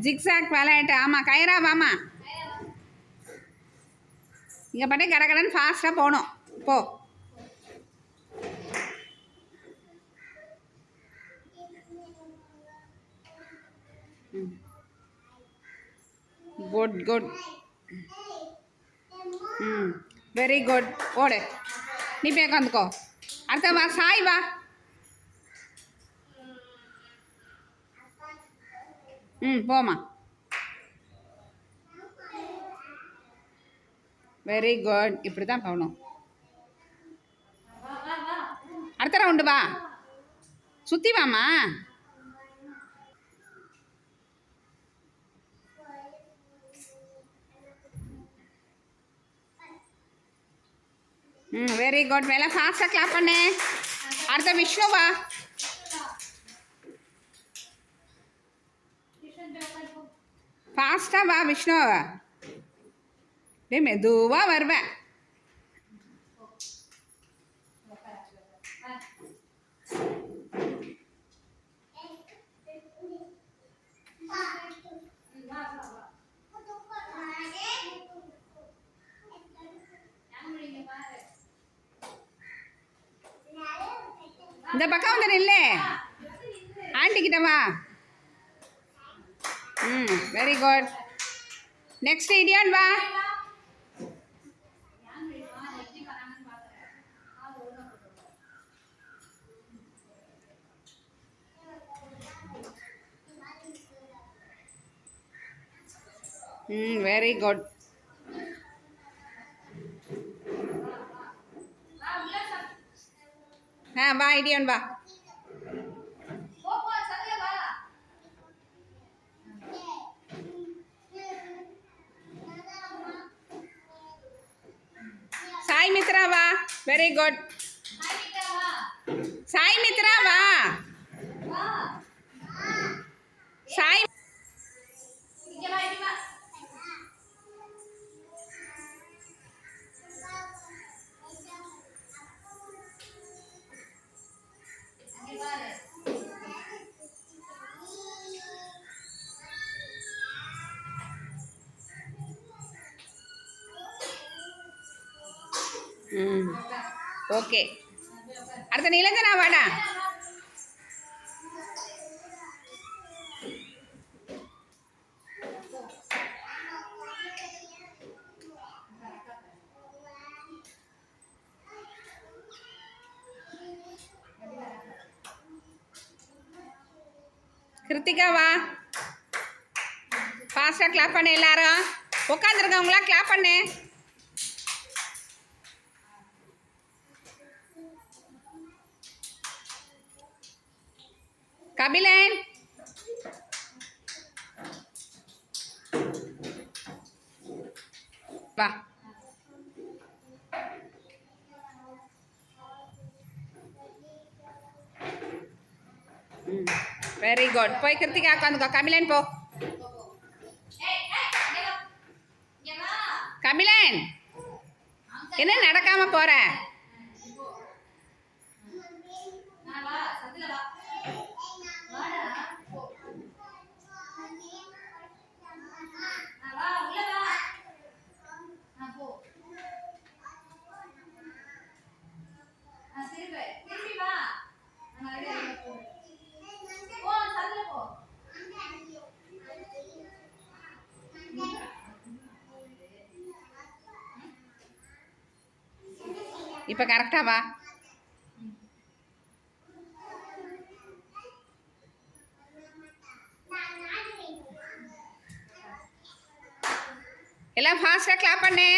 Zigzag விளையாட்டு. ஆமாம் கயிறா வாமா. இங்கே பண்ணி கடகடன்னு ஃபாஸ்ட்டாக போகணும். போ. Good good. ம். Very good. ஓடு. நீ போய் உட்காந்துக்கோ அடுத்த வா சாய் வா. ம் போமா வெரி குட் இப்படி தான் போகணும் அடுத்த ரவுண்டு வா? சுற்றி வாமா ம் வெரி குட் மேலே ஃபாஸ்ட்டாக கிளாப் பண்ணு. அடுத்த விஷ்ணுவா வா ஃபாஸ்ட்டாக வா விஷ்ணு டேய் மெதுவாக வருவேன் இந்த பக்கம் வந்து நில்லு ஆண்டி கிட்ட வா ம் வெரி குட் நெக்ஸ்ட் இடியான் வா. ம் வெரி குட் ஆ வா இடியான் வா. சாய் மித்ரா வா வெரி குட் சாய் மித்ரா வா ம். ஓகே. அடுத்த நிலந்தனா வாடா. கிருத்திகா வா. ஃபாஸ்ட்டாக கிளாப் பண்ணு எல்லாரும். உட்காந்துருக்கவங்களாம் கிளாப் பண்ணு. கபிலன். வா. வெரி குட் போய் கிருத்திகா உட்காந்துக்கோ. கமிலன் போ. கமிலன் என்ன நடக்காம போற? இப்போ கரெக்டா வா. எல்லாம் ஃபாஸ்ட்டாக கிளாப் பண்ணு.